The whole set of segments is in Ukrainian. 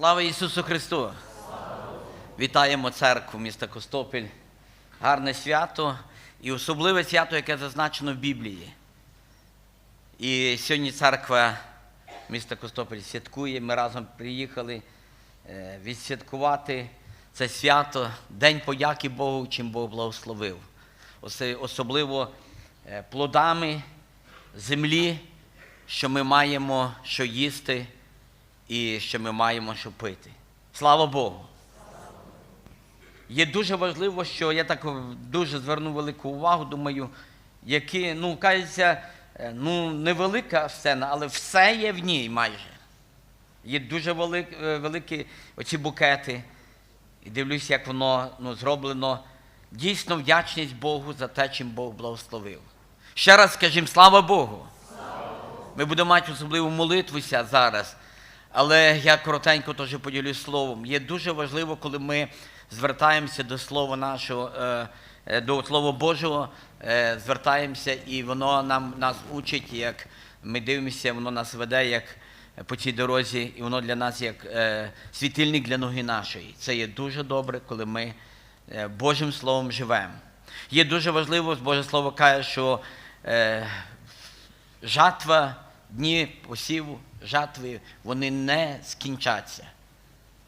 Слава Ісусу Христу! Вітаємо церкву міста Костопіль. Гарне свято і особливе свято, яке зазначено в Біблії. І сьогодні церква міста Костопіль святкує. Ми разом приїхали е, відсвяткувати це свято, День подяки Богу, чим Бог благословив. Особливо е, плодами землі, що ми маємо що їсти і що ми маємо що пити. Слава Богу! Є дуже важливо, що я так дуже звернув велику увагу, думаю, які, ну, кажеться, е, ну, невелика сцена, але все є в ній майже. Є дуже велик, е, великі оці букети. І дивлюсь, як воно ну, зроблено. Дійсно вдячність Богу за те, чим Бог благословив. Ще раз скажімо, слава Богу! Ми будемо мати особливу молитвуся зараз. Але я коротенько теж поділюсь словом. Є дуже важливо, коли ми звертаємося до Слова нашого, е, е, до Слова Божого, е, звертаємося, і воно нам нас учить, як ми дивимося, воно нас веде як по цій дорозі, і воно для нас як світильник для ноги нашої. Це є дуже добре, коли ми Божим Словом живемо. Є дуже важливо, Боже Слово каже, що жатва, дні посіву, жатви, вони не скінчаться.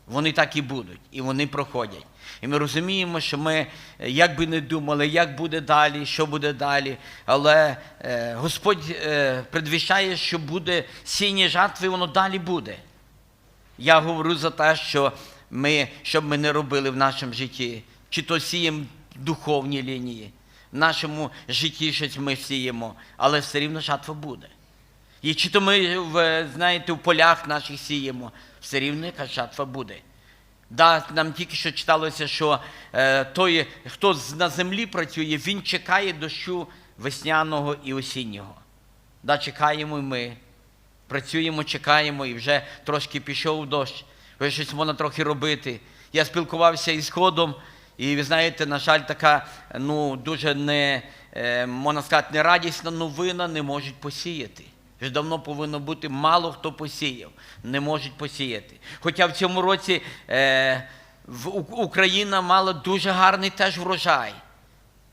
Вони так і будуть, і вони проходять. І ми розуміємо, що ми, е, як би не думали, як буде далі, що буде далі, але е, Господь е, предвіщає, що буде сіння жатви, воно далі буде. Я говорю за те, що ми, що б ми не робили в нашому житті, чи то сіємо духовні лінії, в нашому житті щось ми сіємо, але все рівно жатва буде. І чи то ми, в, знаєте, в полях наших сіємо, все рівно якась жатва буде. Да, нам тільки що читалося, що е, той, хто на землі працює, він чекає дощу весняного і осіннього. Да, чекаємо і ми. Працюємо, чекаємо, і вже трошки пішов дощ, вже щось можна трохи робити. Я спілкувався із ходом, і ви знаєте, на жаль, така ну, дуже не, е, можна сказати, нерадісна новина не можуть посіяти. Вже давно повинно бути мало хто посіяв, не можуть посіяти. Хоча в цьому році е, Україна мала дуже гарний теж врожай.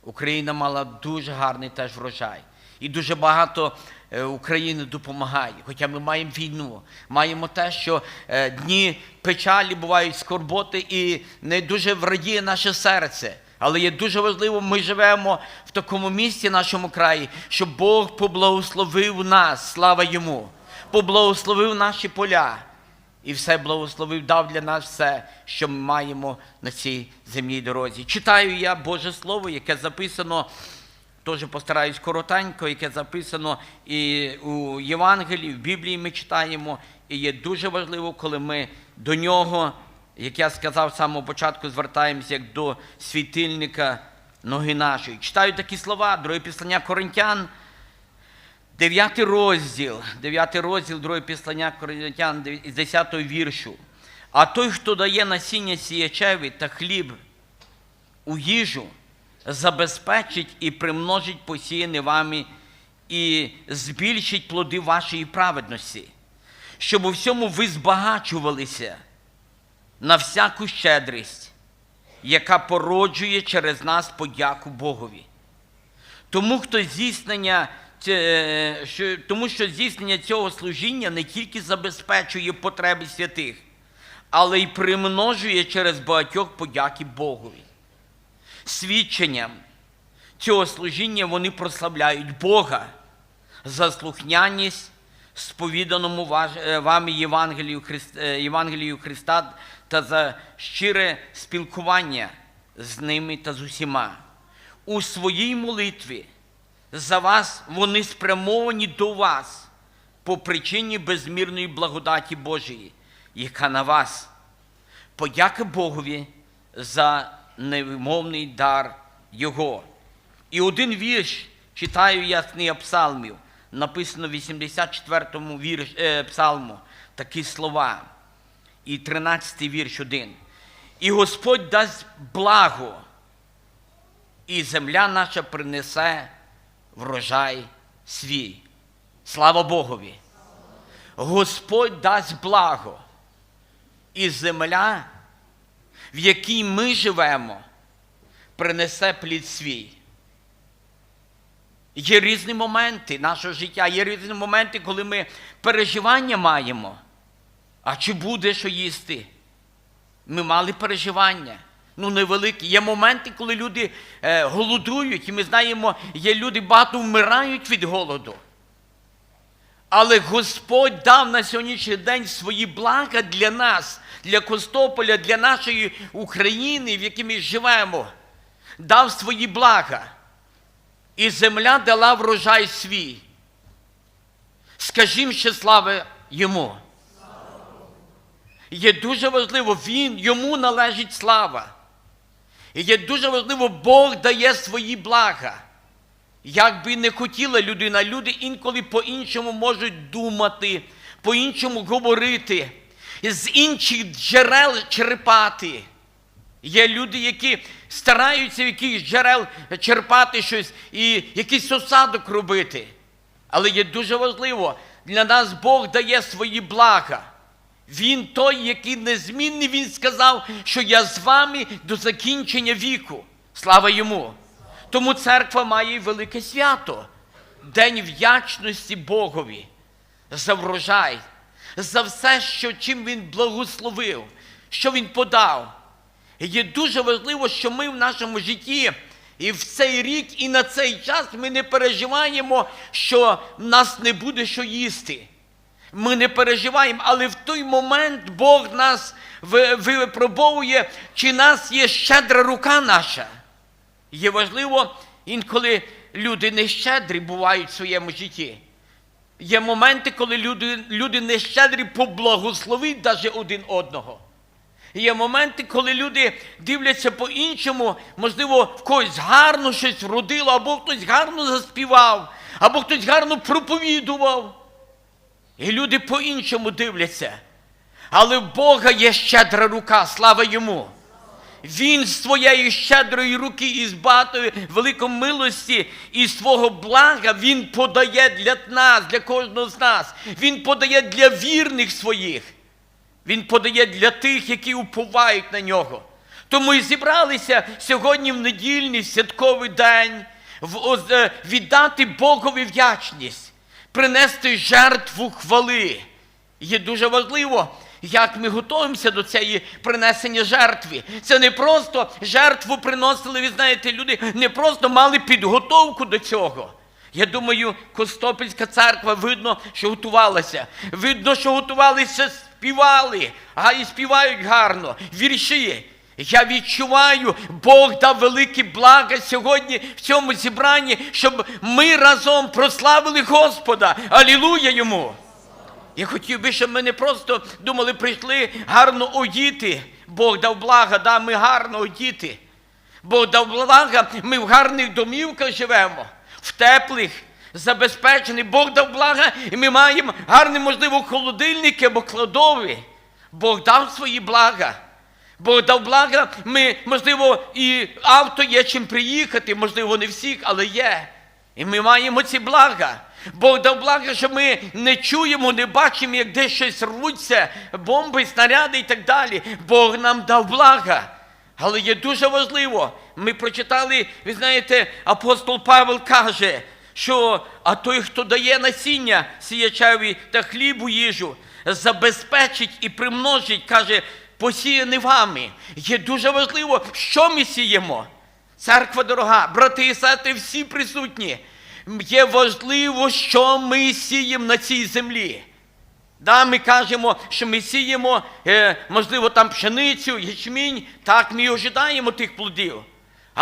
Україна мала дуже гарний теж врожай. І дуже багато е, України допомагає. Хоча ми маємо війну, маємо те, що е, дні печалі бувають скорботи і не дуже врадіє наше серце. Але є дуже важливо, ми живемо в такому місці, нашому краї, що Бог поблагословив нас, слава йому, поблагословив наші поля. І все благословив, дав для нас все, що ми маємо на цій земній дорозі. Читаю я Боже Слово, яке записано, теж постараюсь коротенько, яке записано і у Євангелії, в Біблії ми читаємо. І є дуже важливо, коли ми до нього, як я сказав з самого початку, звертаємося як до світильника ноги нашої. Читаю такі слова, друге післання Коринтян, Дев'ятий розділ, дев'ятий розділ, друге післання Коринтян з 10 віршу. А той, хто дає насіння сіячеві та хліб у їжу, забезпечить і примножить посіяне вами і збільшить плоди вашої праведності, щоб у всьому ви збагачувалися на всяку щедрість, яка породжує через нас подяку Богові. Тому, хто здійснення, що, тому що здійснення цього служіння не тільки забезпечує потреби святих, але й примножує через багатьох подяки Богові. Свідченням цього служіння вони прославляють Бога за слухняність сповіданому е, вами Євангелію, Христ, е, Євангелію Христа та за щире спілкування з ними та з усіма. У своїй молитві за вас вони спрямовані до вас по причині безмірної благодаті Божої, яка на вас. Подяка Богові за невимовний дар Його. І один вірш читаю я з псалмів, написано в 84-му вірш, е, псалму, такі слова. І 13-й вірш один. І Господь дасть благо, і земля наша принесе врожай свій. Слава Богові! Господь дасть благо, і земля, в якій ми живемо, принесе плід свій. Є різні моменти нашого життя, є різні моменти, коли ми переживання маємо. А чи буде що їсти? Ми мали переживання. Ну, невеликі. Є моменти, коли люди е, голодують, і ми знаємо, є люди багато вмирають від голоду. Але Господь дав на сьогоднішній день свої блага для нас, для Костополя, для нашої України, в якій ми живемо. Дав свої блага. І земля дала врожай свій. Скажімо ще слава йому. Є дуже важливо, він, йому належить слава. І є дуже важливо, Бог дає свої блага. Як би не хотіла людина, люди інколи по-іншому можуть думати, по-іншому говорити, з інших джерел черпати. Є люди, які стараються в якихось джерел черпати щось і якийсь осадок робити. Але є дуже важливо, для нас Бог дає свої блага. Він той, який незмінний, він сказав, що я з вами до закінчення віку. Слава йому! Тому церква має велике свято, День вдячності Богові за врожай, за все, що, чим Він благословив, що Він подав. І є дуже важливо, що ми в нашому житті і в цей рік, і на цей час ми не переживаємо, що в нас не буде що їсти. Ми не переживаємо, але в той момент Бог нас випробовує, чи нас є щедра рука наша. Є важливо, інколи люди нещедрі бувають в своєму житті. Є моменти, коли люди, люди нещедрі поблагословить навіть один одного. Є моменти, коли люди дивляться по-іншому, можливо, в когось гарно щось вродило, або хтось гарно заспівав, або хтось гарно проповідував. І люди по-іншому дивляться. Але в Бога є щедра рука, слава йому. Він з своєї щедрої руки і з багатої великої милості і свого блага Він подає для нас, для кожного з нас. Він подає для вірних своїх. Він подає для тих, які уповають на нього. Тому і зібралися сьогодні в недільний святковий день е, віддати Богові вдячність, принести жертву хвали. Є дуже важливо, як ми готуємося до цієї принесення жертви. Це не просто жертву приносили, ви знаєте, люди не просто мали підготовку до цього. Я думаю, Костопільська церква видно, що готувалася. Видно, що готувалися, співали, а і співають гарно, вірші. Я відчуваю, Бог дав великі блага сьогодні в цьому зібранні, щоб ми разом прославили Господа. Алілуя йому! Я хотів би, щоб ми не просто думали, прийшли гарно одіти. Бог дав блага, да, ми гарно одіти. Бог дав блага, ми в гарних домівках живемо, в теплих, забезпечених. Бог дав блага, і ми маємо гарні, можливо, холодильники або кладові. Бог дав свої блага. Бог дав блага, ми, можливо, і авто є чим приїхати, можливо, не всіх, але є. І ми маємо ці блага. Бог дав блага, що ми не чуємо, не бачимо, як десь щось рвуться, бомби, снаряди і так далі. Бог нам дав блага. Але є дуже важливо. Ми прочитали, ви знаєте, апостол Павел каже, що а той, хто дає насіння сіячеві та хлібу їжу, забезпечить і примножить, каже, посіяне вами. Є дуже важливо, що ми сіємо. Церква дорога, брати і сестри, всі присутні. Є важливо, що ми сіємо на цій землі. Да, ми кажемо, що ми сіємо, е, можливо, там пшеницю, ячмінь, так ми ожидаємо тих плодів.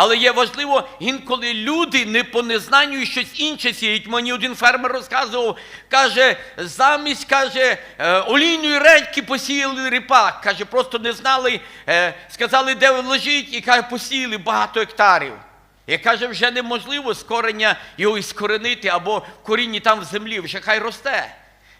Але є важливо, інколи люди не по незнанню щось інше сіють. Мені один фермер розказував, каже, замість каже, е, олійної редьки посіяли ріпак. Каже, просто не знали, е, сказали, де він лежить, і каже, посіяли багато гектарів. І каже, вже неможливо з корення його іскоренити або в корінні там в землі, вже хай росте.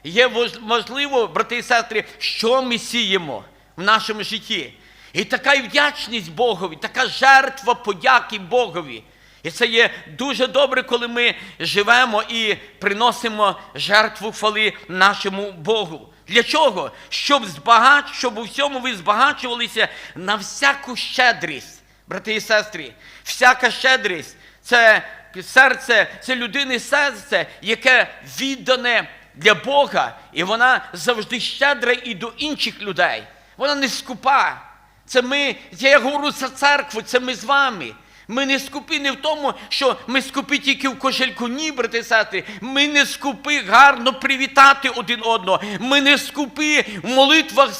Є можливо, брати і сестри, що ми сіємо в нашому житті. І така й вдячність Богові, така жертва подяки Богові. І це є дуже добре, коли ми живемо і приносимо жертву хвали нашому Богу. Для чого? Щоб збагач, щоб у всьому ви збагачувалися на всяку щедрість, брати і сестри. Всяка щедрість це серце, це людини серце, яке віддане для Бога, і вона завжди щедра і до інших людей. Вона не скупа. Це ми, я говорю за церкву, це ми з вами. Ми не скупі не в тому, що ми скупі тільки в кошельку, ні, брати сестри. Ми не скупі гарно привітати один одного. Ми не скупі в молитвах,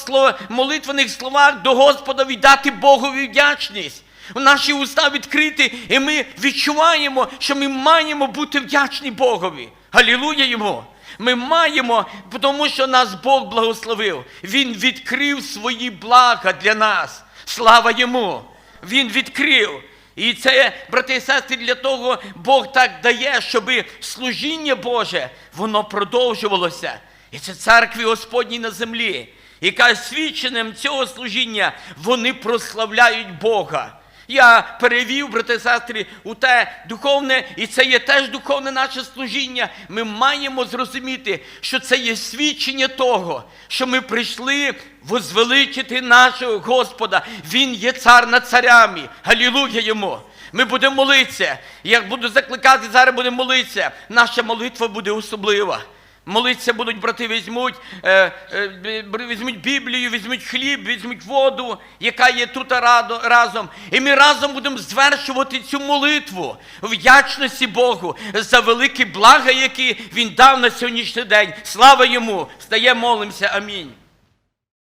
молитвених словах до Господа віддати Богові вдячність. Наші уста відкриті, і ми відчуваємо, що ми маємо бути вдячні Богові. Галілуя йому! Ми маємо, тому що нас Бог благословив. Він відкрив свої блага для нас. Слава йому! Він відкрив. І це, брати і сестри, для того Бог так дає, щоб служіння Боже воно продовжувалося. І це церкві Господній на землі, яка свідченням цього служіння вони прославляють Бога. Я перевів, брати і сестри, у те духовне, і це є теж духовне наше служіння. Ми маємо зрозуміти, що це є свідчення того, що ми прийшли возвеличити нашого Господа. Він є цар над царями. Галілуя йому! Ми будемо молитися. Я буду закликати, зараз будемо молитися. Наша молитва буде особлива. Молитися будуть брати, візьмуть, е, е, візьмуть Біблію, візьмуть хліб, візьмуть воду, яка є тут радо- разом. І ми разом будемо звершувати цю молитву вдячності Богу за великі блага, які Він дав на сьогоднішній день. Слава йому! Стає, молимося. Амінь.